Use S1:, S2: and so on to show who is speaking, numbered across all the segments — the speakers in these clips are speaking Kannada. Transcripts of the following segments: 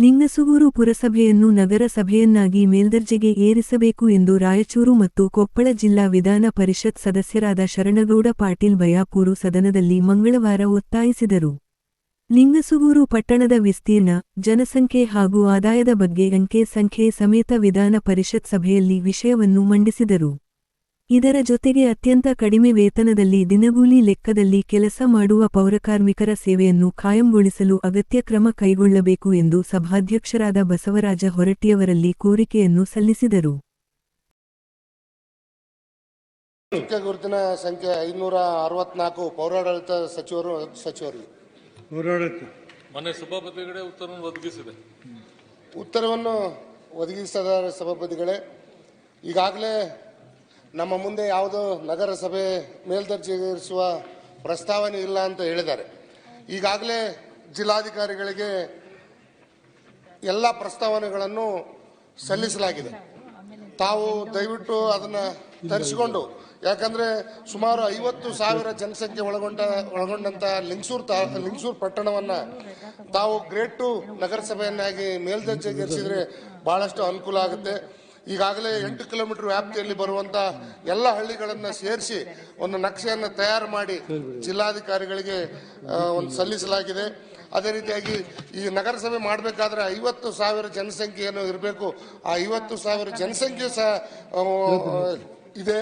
S1: ಲಿಂಗಸುಗೂರು ಪುರಸಭೆಯನ್ನು ನಗರಸಭೆಯನ್ನಾಗಿ ಮೇಲ್ದರ್ಜೆಗೆ ಏರಿಸಬೇಕು ಎಂದು ರಾಯಚೂರು ಮತ್ತು ಕೊಪ್ಪಳ ಜಿಲ್ಲಾ ವಿಧಾನ ಪರಿಷತ್ ಸದಸ್ಯರಾದ ಶರಣಗೌಡ ಪಾಟೀಲ್ ಬಯಾಪೂರು ಸದನದಲ್ಲಿ ಮಂಗಳವಾರ ಒತ್ತಾಯಿಸಿದರು. ಲಿಂಗಸುಗೂರು ಪಟ್ಟಣದ ವಿಸ್ತೀರ್ಣ, ಜನಸಂಖ್ಯೆ ಹಾಗೂ ಆದಾಯದ ಬಗ್ಗೆ ಅಂಕೆ ಸಂಖ್ಯೆ ಸಮೇತ ವಿಧಾನ ಪರಿಷತ್ ಸಭೆಯಲ್ಲಿ ವಿಷಯವನ್ನು ಮಂಡಿಸಿದರು. ಇದರ ಜೊತೆಗೆ ಅತ್ಯಂತ ಕಡಿಮೆ ವೇತನದಲ್ಲಿ ದಿನಗೂಲಿ ಲೆಕ್ಕದಲ್ಲಿ ಕೆಲಸ ಮಾಡುವ ಪೌರಕಾರ್ಮಿಕರ ಸೇವೆಯನ್ನು ಕಾಯಂಗೊಳಿಸಲು ಅಗತ್ಯ ಕ್ರಮ ಕೈಗೊಳ್ಳಬೇಕು ಎಂದು ಸಭಾಧ್ಯಕ್ಷರಾದ ಬಸವರಾಜ ಹೊರಟ್ಟಿಯವರಲ್ಲಿ ಕೋರಿಕೆಯನ್ನು ಸಲ್ಲಿಸಿದರು.
S2: ಗುರುತಿನ ಸಂಖ್ಯೆ ಐನೂರ ಅರವತ್ನಾಲ್ಕು ಪೌರಾಡಳಿತ ಸಚಿವರು ಸಚಿವರಿಗೆ
S3: ಹೋರಾಡಕ್ಕೆ
S4: ಮನೆ ಸಭಾಪತಿಗಳೇ ಉತ್ತರವನ್ನು ಒದಗಿಸಿದೆ.
S2: ಉತ್ತರವನ್ನು ಒದಗಿಸಿದ ಸಭಾಪತಿಗಳೇ ಈಗಾಗಲೇ ನಮ್ಮ ಮುಂದೆ ಯಾವುದೋ ನಗರಸಭೆ ಮೇಲ್ದರ್ಜೆಗೇರಿಸುವ ಪ್ರಸ್ತಾವನೆ ಇಲ್ಲ ಅಂತ ಹೇಳಿದ್ದಾರೆ. ಈಗಾಗಲೇ ಜಿಲ್ಲಾಧಿಕಾರಿಗಳಿಗೆ ಎಲ್ಲ ಪ್ರಸ್ತಾವನೆಗಳನ್ನು ಸಲ್ಲಿಸಲಾಗಿದೆ. ತಾವು ದಯವಿಟ್ಟು ಅದನ್ನು ತರಿಸಿಕೊಂಡು, ಯಾಕಂದರೆ ಸುಮಾರು ಐವತ್ತು ಸಾವಿರ ಜನಸಂಖ್ಯೆ ಒಳಗೊಂಡ ಒಳಗೊಂಡಂಥ ಲಿಂಗ್ಸೂರು ತಾ, ಲಿಂಗ್ಸೂರು ಪಟ್ಟಣವನ್ನು ತಾವು ಗ್ರೇಟ್ ಟು ನಗರಸಭೆಯನ್ನಾಗಿ ಮೇಲ್ದರ್ಜೆಗೇರಿಸಿದರೆ ಭಾಳಷ್ಟು ಅನುಕೂಲ ಆಗುತ್ತೆ. ಈಗಾಗಲೇ ಎಂಟು ಕಿಲೋಮೀಟರ್ ವ್ಯಾಪ್ತಿಯಲ್ಲಿ ಬರುವಂತ ಎಲ್ಲ ಹಳ್ಳಿಗಳನ್ನ ಸೇರಿಸಿ ಒಂದು ನಕ್ಷೆಯನ್ನು ತಯಾರು ಮಾಡಿ ಜಿಲ್ಲಾಧಿಕಾರಿಗಳಿಗೆ ಒಂದು ಸಲ್ಲಿಸಲಾಗಿದೆ. ಅದೇ ರೀತಿಯಾಗಿ ಈ ನಗರಸಭೆ ಮಾಡಬೇಕಾದ್ರೆ ಐವತ್ತು ಸಾವಿರ ಜನಸಂಖ್ಯೆ ಇರಬೇಕು. ಆ ಐವತ್ತು ಸಾವಿರ ಜನಸಂಖ್ಯೆ ಸಹ ಇದೆ.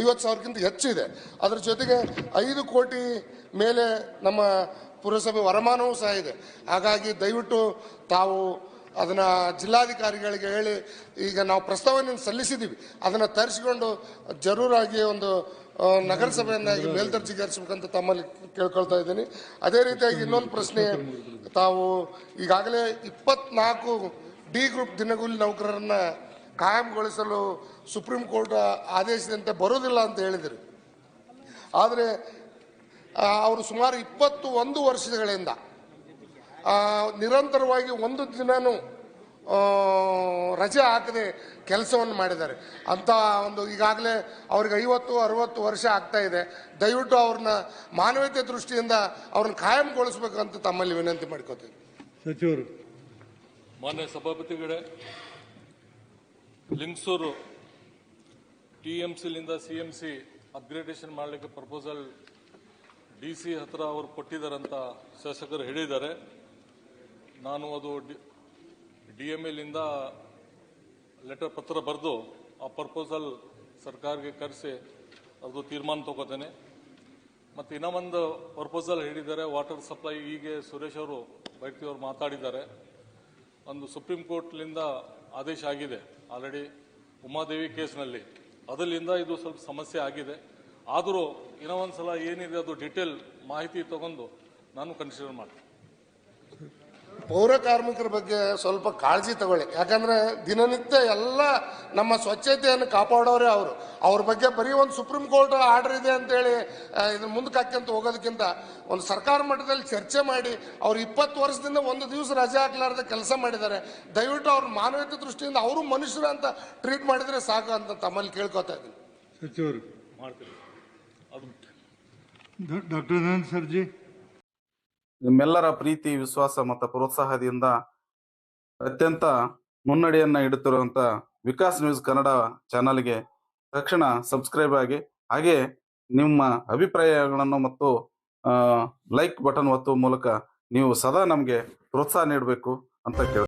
S2: ಐವತ್ತು ಸಾವಿರಕ್ಕಿಂತ ಇದೆ. ಅದರ ಜೊತೆಗೆ ಐದು ಕೋಟಿ ಮೇಲೆ ನಮ್ಮ ಪುರಸಭೆ ವರಮಾನವೂ ಸಹ ಇದೆ. ಹಾಗಾಗಿ ದಯವಿಟ್ಟು ತಾವು ಅದನ್ನ ಜಿಲ್ಲಾಧಿಕಾರಿಗಳಿಗೆ ಹೇಳಿ, ಈಗ ನಾವು ಪ್ರಸ್ತಾವನೆಯನ್ನು ಸಲ್ಲಿಸಿದ್ದೀವಿ. ಅದನ್ನು ತರಿಸಿಕೊಂಡು ಜರೂರಾಗಿ ಒಂದು ನಗರಸಭೆಯನ್ನಾಗಿ ಮೇಲ್ದರ್ಜೆಗೇರಿಸಬೇಕಂತ ತಮ್ಮಲ್ಲಿ ಕೇಳ್ಕೊಳ್ತಾ ಇದ್ದೀನಿ. ಅದೇ ರೀತಿಯಾಗಿ ಇನ್ನೊಂದು ಪ್ರಶ್ನೆ, ತಾವು ಈಗಾಗಲೇ ಇಪ್ಪತ್ನಾಲ್ಕು ಡಿ ಗ್ರೂಪ್ ದಿನಗೂಲಿ ನೌಕರರನ್ನ ಕಾಯಂಗೊಳಿಸಲು ಸುಪ್ರೀಂ ಕೋರ್ಟ್ ಆದೇಶದಂತೆ ಬರೋದಿಲ್ಲ ಅಂತ ಹೇಳಿದರು. ಆದರೆ ಅವರು ಸುಮಾರು ಇಪ್ಪತ್ತು ಒಂದು ವರ್ಷಗಳಿಂದ ನಿರಂತರವಾಗಿ ಒಂದು ದಿನನೂ ಆ, ರಜೆ ಹಾಕದೆ ಕೆಲಸವನ್ನು ಮಾಡಿದ್ದಾರೆ. ಅಂತ ಒಂದು ಈಗಾಗಲೇ ಅವ್ರಿಗೆ ಐವತ್ತು ಅರವತ್ತು ವರ್ಷ ಆಗ್ತಾ ಇದೆ. ದಯವಿಟ್ಟು ಅವ್ರನ್ನ ಮಾನವೀಯತೆ ದೃಷ್ಟಿಯಿಂದ ಅವ್ರನ್ನ ಅಂತ ತಮ್ಮಲ್ಲಿ ವಿನಂತಿ ಮಾಡ್ಕೋತೀನಿ.
S3: ಸಚಿವರು.
S4: ಮಾನ್ಯ ಸಭಾಪತಿಗಳೇ ಲಿಂಗ್ಸೂರು ಟಿ ಎಂ ಸಿಲಿಂದ ಸಿ ಎಂ ಸಿ ಅಪ್ಗ್ರೇಡೇಷನ್ ಮಾಡಲಿಕ್ಕೆ ಪ್ರಪೋಸಲ್ ಡಿ ಸಿ ಹತ್ರ ಅವರು ಅಂತ ಶಾಸಕರು ಹೇಳಿದ್ದಾರೆ. ನಾನು ಅದು ಡಿ ಎಂ ಎಲ್ಲಿಂದ ಲೆಟರ್ ಪತ್ರ ಬರೆದು ಆ ಪ್ರಪೋಸಲ್ ಸರ್ಕಾರಕ್ಕೆ ಕರೆಸಿ ಅದು ತೀರ್ಮಾನ ತಗೋತೇನೆ. ಮತ್ತು ಇನ್ನೂ ಒಂದು ಪ್ರಪೋಸಲ್ ಹೇಳಿದ್ದಾರೆ, ವಾಟರ್ ಸಪ್ಲೈ, ಹೀಗೆ ಸುರೇಶ್ ಅವರು ವ್ಯಕ್ತಿ ಅವರು ಮಾತಾಡಿದ್ದಾರೆ. ಒಂದು ಸುಪ್ರೀಂ ಕೋರ್ಟ್ಲಿಂದ ಆದೇಶ ಆಗಿದೆ, ಆಲ್ರೆಡಿ ಉಮಾದೇವಿ ಕೇಸ್ನಲ್ಲಿ. ಅದರಿಂದ ಇದು ಸ್ವಲ್ಪ ಸಮಸ್ಯೆ ಆಗಿದೆ. ಆದರೂ ಇನ್ನೂ ಒಂದು ಸಲ ಏನಿದೆ ಅದು ಡಿಟೇಲ್ ಮಾಹಿತಿ ತಗೊಂಡು ನಾನು ಕನ್ಸಿಡರ್ ಮಾಡ್ತೀನಿ.
S2: ಪೌರ ಕಾರ್ಮಿಕರ ಬಗ್ಗೆ ಸ್ವಲ್ಪ ಕಾಳಜಿ ತಗೊಳ್ಳಿ. ಯಾಕಂದ್ರೆ ದಿನನಿತ್ಯ ಎಲ್ಲ ನಮ್ಮ ಸ್ವಚ್ಛತೆಯನ್ನು ಕಾಪಾಡೋರೇ ಅವರು. ಅವ್ರ ಬಗ್ಗೆ ಬರೀ ಒಂದು ಸುಪ್ರೀಂ ಕೋರ್ಟ್ ಆರ್ಡರ್ ಇದೆ ಅಂತೇಳಿ ಇದನ್ನ ಮುಂದಕ್ಕೆ ಹಾಕ್ಯಂತ ಹೋಗೋದಕ್ಕಿಂತ ಒಂದು ಸರ್ಕಾರ ಮಟ್ಟದಲ್ಲಿ ಚರ್ಚೆ ಮಾಡಿ ಅವ್ರು ಇಪ್ಪತ್ತು ವರ್ಷದಿಂದ ಒಂದು ದಿವಸ ರಜೆ ಹಾಕ್ಲಾರ್ದ ಕೆಲಸ ಮಾಡಿದ್ದಾರೆ. ದಯವಿಟ್ಟು ಅವ್ರ ಮಾನವೀಯತೆ ದೃಷ್ಟಿಯಿಂದ ಅವರು ಮನುಷ್ಯರು ಅಂತ ಟ್ರೀಟ್ ಮಾಡಿದ್ರೆ ಸಾಕು ಅಂತ ತಮ್ಮಲ್ಲಿ ಕೇಳ್ಕೊತಾ ಇದ್ದೀನಿ.
S3: ಸಚಿವರು.
S4: ಮಾಡ್ತೀವಿ. ಅದು
S3: ಡಾಕ್ಟರ್ ಸರ್ಜಿ.
S5: ನಿಮ್ಮೆಲ್ಲರ ಪ್ರೀತಿ, ವಿಶ್ವಾಸ ಮತ್ತು ಪ್ರೋತ್ಸಾಹದಿಂದ ಅತ್ಯಂತ ಮುನ್ನಡೆಯನ್ನ ಇಡುತ್ತಿರುವಂತ ವಿಕಾಸ್ ನ್ಯೂಸ್ ಕನ್ನಡ ಚಾನಲ್ಗೆ ತಕ್ಷಣ ಸಬ್ಸ್ಕ್ರೈಬ್ ಆಗಿ, ಹಾಗೆ ನಿಮ್ಮ ಅಭಿಪ್ರಾಯಗಳನ್ನು ಮತ್ತು ಲೈಕ್ ಬಟನ್ ಒತ್ತುವ ಮೂಲಕ ನೀವು ಸದಾ ನಮಗೆ ಪ್ರೋತ್ಸಾಹ ನೀಡಬೇಕು ಅಂತ ಕೇಳ